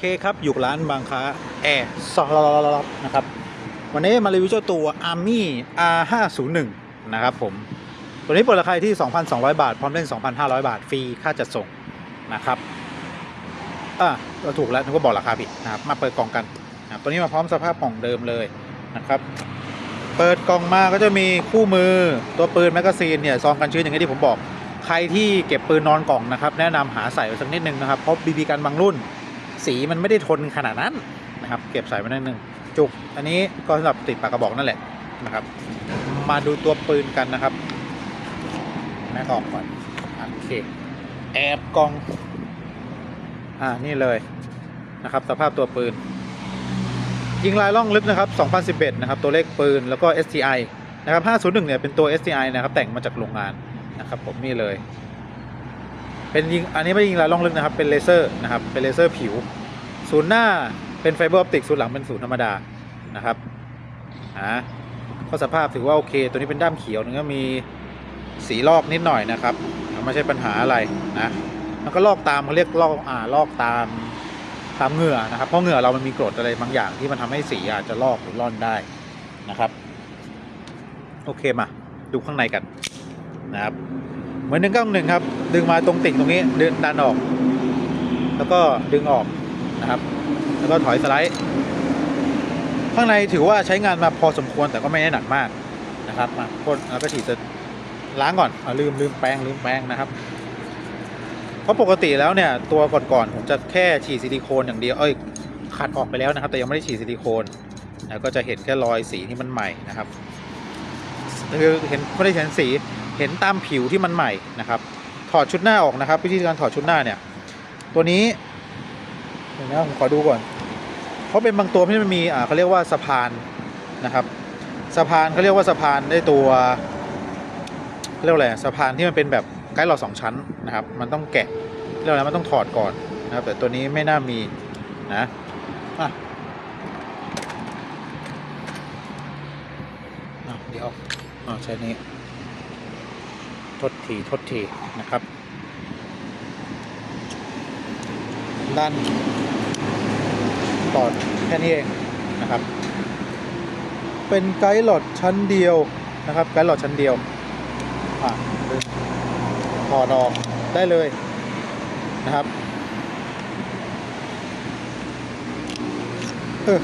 เคครับ อยู่ร้านบางค้าแอร์สลับนะครับ วันนี้มารีวิวเจ้าตัว Army R501 นะครับผม ตัวนี้เปิดราคาที่ 2,200 บาท พร้อมเล่น 2,500 บาท ฟรี ค่าจัดส่งนะครับอะก็ถูกแล้วนึกว่าบอกราคาผิดนะครับ มาเปิดกล่องกันนะครับตัวนี้มาพร้อมสภาพกล่องเดิมเลยนะครับ เปิดกล่องมาก็จะมีคู่มือตัวปืนแมกกาซีนเนี่ยซองกันชื้นอย่างที่ผมบอกใครที่เก็บปืนนอนกล่องนะครับ แนะนำหาใส่ไว้สักนิดนึงนะครับเพราะบีบีกันบางรุ่น สีมันไม่ได้ทนขนาดนั้นนะครับ เก็บใส่ไว้นิดนึงจุก อันนี้ก็สำหรับติดปากกระบอกนั่นแหละนะครับ มาดูตัวปืนกันนะครับแม็กออกก่อนโอเคแอบกอง อ่านี่เลยนะครับ สภาพตัวปืน ยิงลายล่องลึกนะครับ 2011 นะครับ ตัวเลขปืนแล้วก็ STI นะครับ 501 เนี่ยเป็นตัว STI นะครับ แต่งมาจากโรงงานนะครับ ผมนี่เลย เป็นยิง อันนี้ไม่ยิงลายล่องลึกนะครับ เป็นเลเซอร์นะครับ เป็นเลเซอร์ผิว ศูนย์หน้าเป็นไฟเบอร์ออปติกศูนย์หลังเป็นศูนย์ธรรมดานะครับอ่าก็สภาพถือว่าโอเค ตัวนี้เป็นด้ามเขียวนึงก็มีสีลอกนิดหน่อยนะครับไม่ใช่ปัญหาอะไรนะมันก็ลอกตามเขาเรียกลอกอ่าลอกตามตามเหงื่อนะครับ เพราะเหงื่อเรามันมีกรดอะไรบางอย่างที่มันทำให้สีอาจจะลอกหรือร่อนได้นะครับ โอเคมาดูข้างในกันนะครับ เหมือนหนึ่งก้าหนึ่งครับ ดึงมาตรงติ่งตรงนี้ดึงดันออก แล้วก็ดึงออก นะครับ แล้วก็ถอยสไลด์ ข้างในถือว่าใช้งานมาพอสมควรแต่ก็ไม่ได้หนักมากนะครับมาพ่นแล้วก็ฉีดจะล้างก่อนอาลืมลืมแป้งลืมแป้งนะครับ เพราะปกติแล้วเนี่ยตัวก่อนๆผมจะแค่ฉีดซิลิโคนอย่างเดียวเอ้ยขัดออกไปแล้วนะครับ แต่ยังไม่ได้ฉีดซิลิโคนแล้วก็จะเห็นแค่รอยสีที่มันใหม่นะครับคือเห็นไม่ได้เห็นสีเห็นตามผิวที่มันใหม่นะครับ ถอดชุดหน้าออกนะครับ วิธีการถอดชุดหน้าเนี่ย ตัวนี้ ดี๋ยวนะผมขอดูก่อน เพราะเป็นบางตัวที่มันมีอ่าเขาเรียกว่าสะพานนะครับ สะพานเขาเรียกว่าสะพานได้ตัวเรียกอะไรสะพานที่มันเป็นแบบไกด์หลอดสองชั้นนะครับ มันต้องแกะเรียกอะไรมันต้องถอดก่อนนะครับ แต่ตัวนี้ไม่น่ามีนะอะเดี๋ยวอ๋อใช้นี้ทดทีทดทีนะครับ ด้าน ต่อแค่นี้เองนะครับ เป็นไกด์หลอดชั้นเดียวนะครับ ไกด์หลอดชั้นเดียวอะถอดออกได้เลยนะครับเออ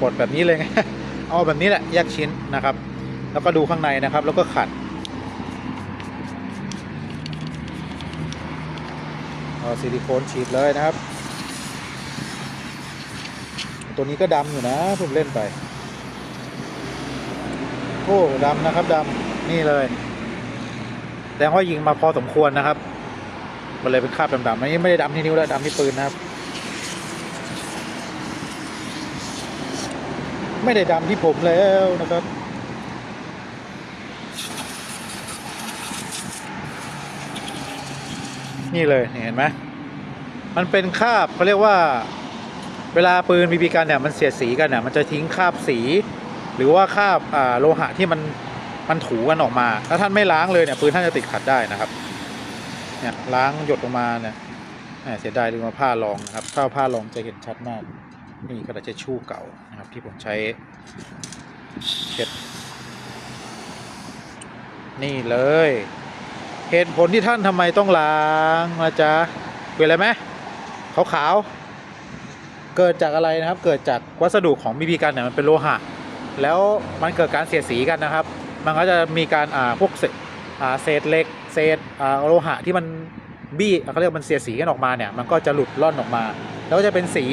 ปลดแบบนี้เลยไงเอาแบบนี้แหละแยกชิ้นนะครับ แล้วก็ดูข้างในนะครับ แล้วก็ขัดเอาซิลิโคนฉีดเลยนะครับ ตัวนี้ก็ดำอยู่นะผมเล่นไป โอ้ดำนะครับดำนี่เลยแสดงว่ายิงมาพอสมควรนะครับ มันเลยเป็นคราบดำๆอันนี้ไม่ได้ดำที่นิ้วแล้วดำที่ปืนนะครับ ไม่ได้ดำที่ผมแล้วนะครับนี่เลยเห็นไหม มันเป็นคาบเขาเรียกว่า เวลาปืนบีบีกันเนี่ยมันเสียดสีกันเนี่ยมันจะทิ้งคราบสี หรือว่าคราบโลหะที่มันมันถูกันออกมา ถ้าท่านไม่ล้างเลยเนี่ยปืนท่านจะติดขัดได้นะครับเนี่ยล้างหยดลงมาเนี่ยเสียดายลืมมาผ้ารองนะครับถ้าเอาผ้ารองจะเห็นชัดมากนี่กระดาษเช็ดชู่เก่านะครับ ที่ผมใช้เช็ดนี่เลย เหตุผลที่ท่านทำไมต้องล้างนะจ๊ะเป็นอะไรไหมขาวๆ เกิดจากอะไรนะครับ เกิดจากวัสดุของบีบีกันเนี่ยมันเป็นโลหะ แล้วมันเกิดการเสียดสีกันนะครับ มันก็จะมีการอ่าพวกเศษอ่าเศษเหล็ก เศษอ่าโลหะที่มันบี้เขาเรียกมันเสียดสีกันออกมาเนี่ย มันก็จะหลุดล่อนออกมา แล้วก็จะเป็นสี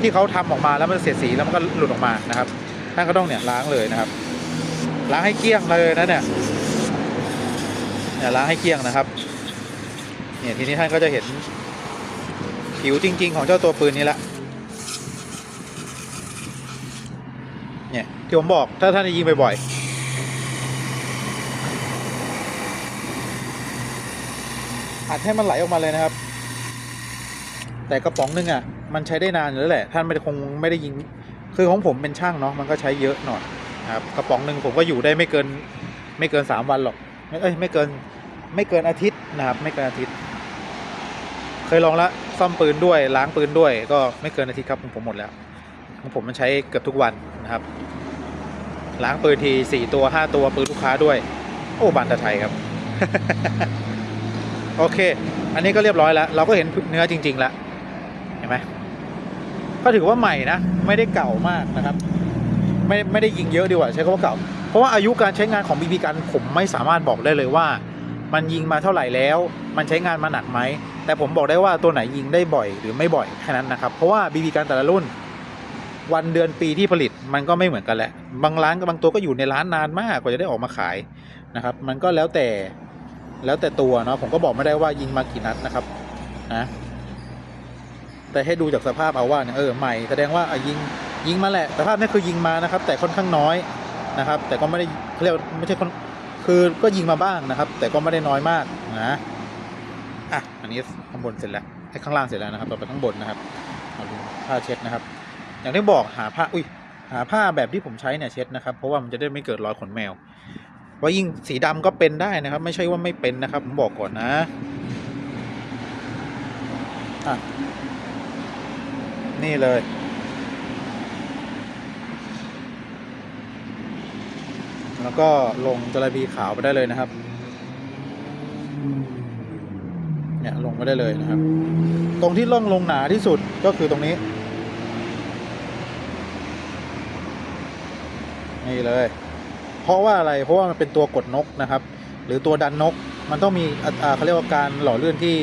ที่เขาทำออกมาแล้วมันเสียดสีแล้วมันก็หลุดออกมานะครับท่านก็ต้องเนี่ยล้างเลยนะครับ ล้างให้เกลี้ยงเลยนะเนี่ยเนี่ยล้างให้เกลี้ยงนะครับเนี่ยทีนี้ท่านก็จะเห็นผิวจริง ๆ ของเจ้าตัวปืนนี้ละ เนี่ย ที่ผมบอก ถ้าท่านจะยิงบ่อยๆอัดให้มันไหลออกมาเลยนะครับ แต่กระป๋องนึงอะ มันใช้ได้นานอยู่แล้วแหละ ท่านไม่ได้คงไม่ได้ยิง คือของผมเป็นช่างเนาะมันก็ใช้เยอะหน่อยนะครับกระป๋องหนึ่งผมก็อยู่ได้ไม่เกิน ไม่เกินสามวันหรอกไม่เอ้ยไม่เกินไม่เกินอาทิตย์นะครับ ไม่เกินอาทิตย์ เคยลองละซ่อมปืนด้วยล้างปืนด้วย ก็ไม่เกินอาทิตย์ครับของผมหมดแล้วของผมมันใช้เกือบทุกวันนะครับ ล้างปืนทีสี่ตัวห้าตัวปืนลูกค้าด้วย โอ้บันตะไทยครับ โอเค อันนี้ก็เรียบร้อยแล้ว เราก็เห็นเนื้อจริง ๆ แล้ว เห็นไหมก็ถือว่าใหม่นะ ไม่ได้เก่ามากนะครับ ไม่ไม่ได้ยิงเยอะดีกว่า ใช้คำว่าเก่า เพราะว่าอายุการใช้งานของบีบีกันผมไม่สามารถบอกได้เลยว่า มันยิงมาเท่าไหร่แล้ว มันใช้งานมาหนักไหมแต่ผมบอกได้ว่าตัวไหนยิงได้บ่อยหรือไม่บ่อยแค่นั้นนะครับ เพราะว่าบีบีกันแต่ละรุ่น วันเดือนปีที่ผลิตมันก็ไม่เหมือนกันแหละ บางร้านกับบางตัวก็อยู่ในร้านนานมากกว่าจะได้ออกมาขายนะครับ มันก็แล้วแต่แล้วแต่ตัวเนาะผมก็บอกไม่ได้ว่ายิงมากี่นัดนะครับนะแต่ให้ดูจากสภาพเอาว่าเนี่ยเออใหม่แสดงว่าอะยิงยิงมาแหละสภาพนี้คือยิงมานะครับ แต่ค่อนข้างน้อยนะครับ แต่ก็ไม่ได้เขาเรียกไม่ใช่คนคือก็ยิงมาบ้างนะครับ แต่ก็ไม่ได้น้อยมากนะอะอันนี้ข้างบนเสร็จแล้วไอ้ข้างล่างเสร็จแล้วนะครับ ต่อไปข้างบนนะครับเอาดูผ้าเช็ดนะครับ อย่างที่บอกหาผ้าอุ้ยหาผ้าแบบที่ผมใช้เนี่ยเช็ดนะครับ เพราะว่ามันจะได้ไม่เกิดรอยขนแมวว่ายิ่งสีดำก็เป็นได้นะครับ ไม่ใช่ว่าไม่เป็นนะครับผมบอกก่อนนะอะนี่เลย แล้วก็ลงจระบีขาวไปได้เลยนะครับ เนี่ยลงไปได้เลยนะครับ ตรงที่ล่องลงหนาที่สุดก็คือตรงนี้ นี่เลย เพราะว่าอะไรเพราะว่ามันเป็นตัวกดนกนะครับ หรือตัวดันนกมันต้องมีเขาเรียกว่าการหล่อเลื่อนที่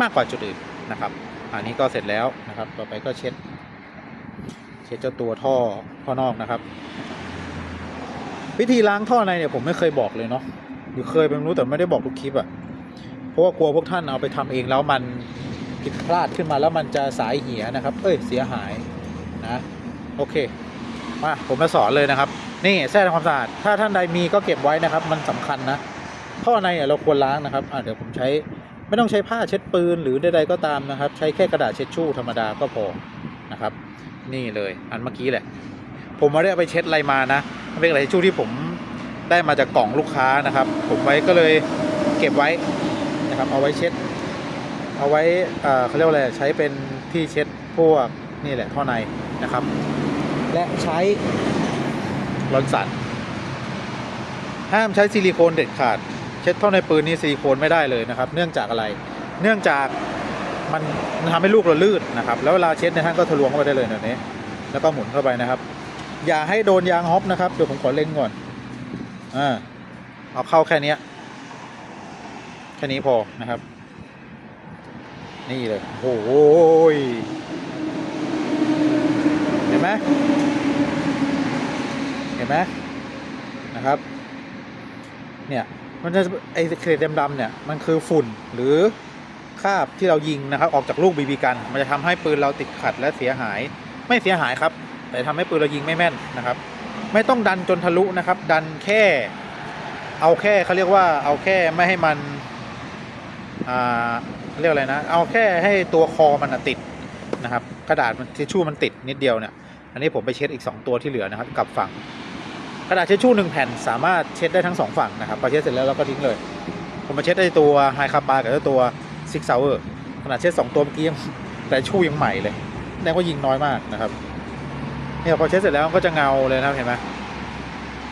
มากกว่าจุดอื่นนะครับ อันนี้ก็เสร็จแล้วนะครับ ต่อไปก็เช็ด เช็ดเจ้าตัวท่อท่อนอกนะครับ วิธีล้างท่อในเนี่ยผมไม่เคยบอกเลยเนาะหรือเคยไปไม่รู้แต่ไม่ได้บอกทุกคลิปอะ่ะเพราะว่ากลัวพวกท่านเอาไปทำเองแล้วมันผิดพลาดขึ้นมาแล้วมันจะสายเหียนะครับ เอ้ยเสียหายนะ โอเค มาผมมาสอนเลยนะครับ นี่แท้ทำความสะอาดถ้าท่านใดมีก็เก็บไว้นะครับ มันสำคัญนะท่อในเนี่ยเราควรล้างนะครับเดี๋ยวผมใช้ไม่ต้องใช้ผ้าเช็ดปืนหรือใดๆก็ตามนะครับ ใช้แค่กระดาษเช็ดชู่ธรรมดาก็พอนะครับ นี่เลยอันเมื่อกี้แหละ ผมไม่ได้ไปเช็ดอะไรมานะมันเป็นกระดาษเช็ดชู่ที่ผมได้มาจากกล่องลูกค้านะครับ ผมไว้ก็เลยเก็บไว้นะครับ เอาไว้เช็ด เอาไว้เอ่อเขาเรียกว่าอะไรใช้เป็นที่เช็ดพวกนี่แหละท่อในนะครับ และใช้ รอนสันห้ามใช้ซิลิโคนเด็ดขาด เช็ดเท่อในปืนนี่ซิลิโคนไม่ได้เลยนะครับ เนื่องจากอะไร เนื่องจากมันมันทำให้ลูกเราลื่นนะครับ แล้วเวลาเช็ดเนี่ยท่านก็ทะลวงเข้าไปได้เลยแบบนี้ แล้วก็หมุนเข้าไปนะครับ อย่าให้โดนยางฮอปนะครับ เดี๋ยวผมขอเล่นก่อน อ่า เอาเข้าแค่เนี้ยแค่นี้พอนะครับ นี่เลย โอ้โหยเห็นไหมเห็น ไหมนะครับ เนี่ยมันจะไอ้เศษดดำๆเนี่ยมันคือฝุ่นหรือคราบที่เรายิงนะครับ ออกจากลูกบีบีกัน มันจะทำให้ปืนเราติดขัดและเสียหาย ไม่เสียหายครับ แต่ทำให้ปืนเรายิงไม่แม่นนะครับ ไม่ต้องดันจนทะลุนะครับ ดันแค่ เอาแค่เขาเรียกว่าเอาแค่ไม่ให้มันอ่าเรียกอะไรนะ เอาแค่ให้ตัวคอมันติดนะครับ กระดาษมันทิชชู่มันติดนิดเดียวเนี่ย อันนี้ผมไปเช็ดอีก 2 ตัวที่เหลือนะครับ กลับฝั่ง กระดาษเช็ดชู่หนึ่งแผ่นสามารถเช็ดได้ทั้งสองฝั่งนะครับพอเช็ดเสร็จแล้วเราก็ทิ้งเลย ผมมาเช็ดได้ตัวไฮคาปากับตัวซิกซาเวอร์ขนาดเช็ดสองตัวเมื่อกี้ยังแต่ชู่ยังใหม่เลยแสดงว่ายิงน้อยมากนะครับเนี่ยพอเช็ดเสร็จแล้วก็จะเงาเลยนะครับเห็นไหม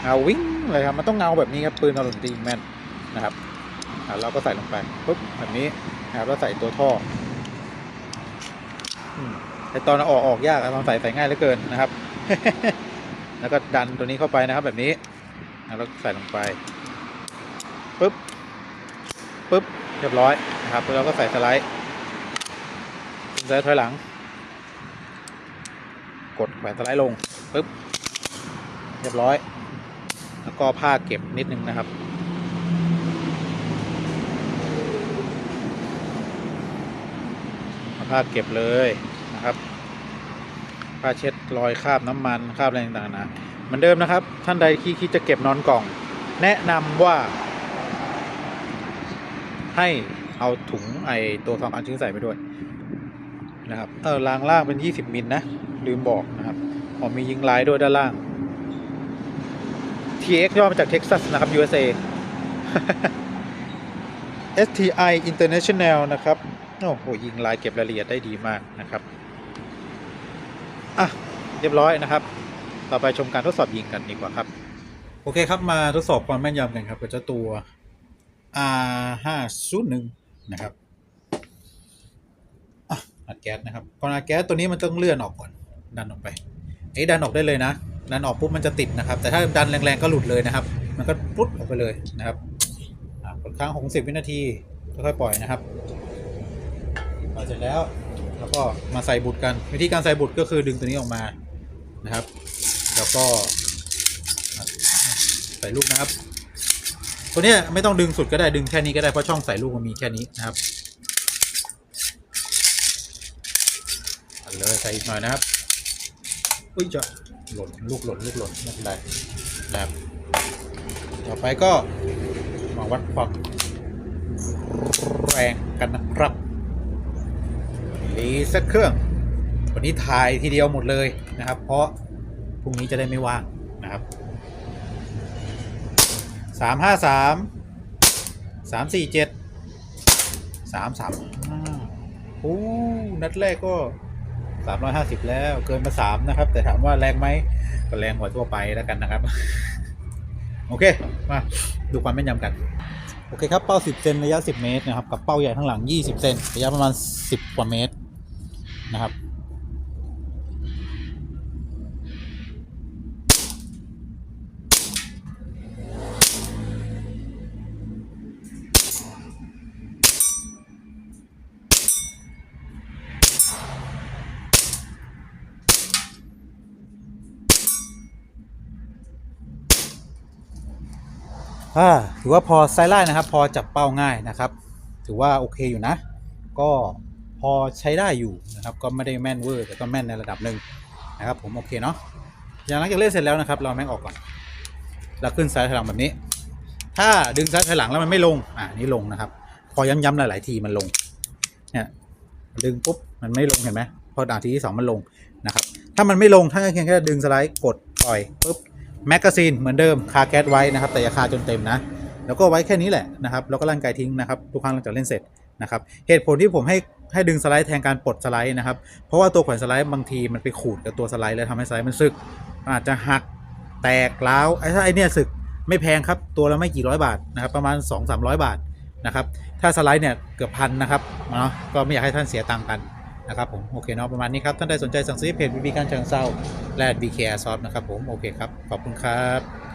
เงาวิ่งเลยครับมันต้องเงาแบบนี้ครับปืนเราถึงจะยิงแม่นนะครับเราก็ใส่ลงไปปุ๊บแบบนี้นะครับแล้วใส่ตัวท่อแต่ตอนอออกออกยากอะตอนใส่ใส่ง่ายเหลือเกินนะครับ แล้วก็ดันตัวนี้เข้าไปนะครับแบบนี้แล้วใส่ลงไปปุ๊บปุ๊บเรียบร้อยนะครับแล้วเราก็ใส่สไลด์สไลด์ถอยหลัง กดแขวนสไลด์ลงปุ๊บเรียบร้อย แล้วก็ผ้าเก็บนิดนึงนะครับผ้าเก็บเลยนะครับ ผ้าเช็ดรอยคราบน้ำมันคราบอะไรต่างๆนะเหมือนเดิมนะครับ ท่านใดที่คิดจะเก็บนอนกล่อง แนะนำว่า ให้เอาถุงไอตัวสองอันชิ้นใส่ไปด้วยนะครับเออรางล่างเป็น 20มิลนะลืมบอกนะครับผมมียิงลายด้วยด้านล่าง TX ย่อมาจาก Texas นะครับ USA STI International นะครับ โอ้โห ยิงลายเก็บรายละเอียดได้ดีมากนะครับ อะเรียบร้อยนะครับ ต่อไปชมการทดสอบยิงกันดีกว่าครับ โอเคครับมาทดสอบความแม่นยำกันครับกับเจ้าตัว R 5 0 1 นะครับอะอัดแก๊สนะครับก่อนอัดแก๊สตัวนี้มันต้องเลื่อนออกก่อน ดันออกไปไอ้ดันออกได้เลยนะ ดันออกปุ๊บมันจะติดนะครับ แต่ถ้าดันแรงๆก็หลุดเลยนะครับ มันก็ปุ๊บออกไปเลยนะครับอะกดค้าง 60 วินาทีค่อยๆปล่อยนะครับพอเสร็จแล้ว แล้วก็มาใส่บุตรกัน วิธีการใส่บุตรก็คือดึงตัวนี้ออกมานะครับ แล้วก็ใส่ลูกนะครับ ตัวนี้ไม่ต้องดึงสุดก็ได้ดึงแค่นี้ก็ได้เพราะช่องใส่ลูกมันมีแค่นี้นะครับเอาเลยใส่อีกหน่อยนะครับอุ้ยจะหล่นลูกหล่นลูกหล่นไม่เป็นไรนะครับต่อไปก็มาวัดความแรงกันนะครับ รีเซ็ตเครื่อง วันนี้ถ่ายทีเดียวหมดเลยนะครับ เพราะพรุ่งนี้จะได้ไม่ว่างนะครับสามห้าสามสามสี่เจ็ดสามสามห้าโอ้นัดแรกก็สามร้อยห้าสิบแล้วเกินมาสามนะครับ แต่ถามว่าแรงไหมก็แรงกว่าทั่วไปแล้วกันนะครับ โอเค มาดูความแม่นยำกัน โอเคครับ เป้า10เซนระยะ10เมตรนะครับ กับเป้าใหญ่ข้างหลัง20เซนระยะประมาณ10กว่าเมตร นะครับ ถือว่าพอไซส์ไล่นะครับ พอจับเป้าง่ายนะครับ ถือว่าโอเคอยู่นะ ก็ พอใช้ได้อยู่นะครับ ก็ไม่ได้แม่นเวอร์แต่ก็แม่นในระดับหนึ่งนะครับ ผมโอเคเนาะอย่างหลังจากเล่นเสร็จแล้วนะครับ เราแม่งออกก่อนแล้วขึ้นซ้ายถอยหลังแบบนี้ ถ้าดึงซ้ายถอยหลังแล้วมันไม่ลงอ่านี่ลงนะครับ พอย้ำๆหลายๆทีมันลงเนี่ยดึงปุ๊บมันไม่ลงเห็นไหมพอด่าทีที่สองมันลงนะครับ ถ้ามันไม่ลงถ้าเพียงแค่ดึงสไลด์กดปล่อยปุ๊บแมกกาซีนเหมือนเดิมคาแก๊สไว้นะครับ แต่อย่าคาจนเต็มนะ แล้วก็ไว้แค่นี้แหละนะครับ แล้วก็ลั่นไกายทิ้งนะครับ ทุกครั้งหลังจากเล่นเสร็จนะครับ เหตุผลที่ผมให้ ให้ดึงสไลด์แทนการปลดสไลด์นะครับ เพราะว่าตัวแขวนสไลด์บางทีมันไปขูดกับตัวสไลด์แล้วทำให้สไลด์มันสึก อาจจะหักแตกร้าวไอ้ถ้าไอเนี้ยสึกไม่แพงครับ ตัวละไม่กี่ร้อยบาทนะครับ ประมาณ 2 3 0 0 บาทนะครับ ถ้าสไลด์เนี่ยเกือบพันนะครับเนาะก็ไม่อยากให้ท่านเสียตังค์กันนะครับผมโอเคเนาะประมาณนี้ครับ ท่านใดสนใจสั่งซื้อเพจบีบีการเชิงเซาและบีเคแอร์ซอฟนะครับผมโอเคครับขอบคุณครับ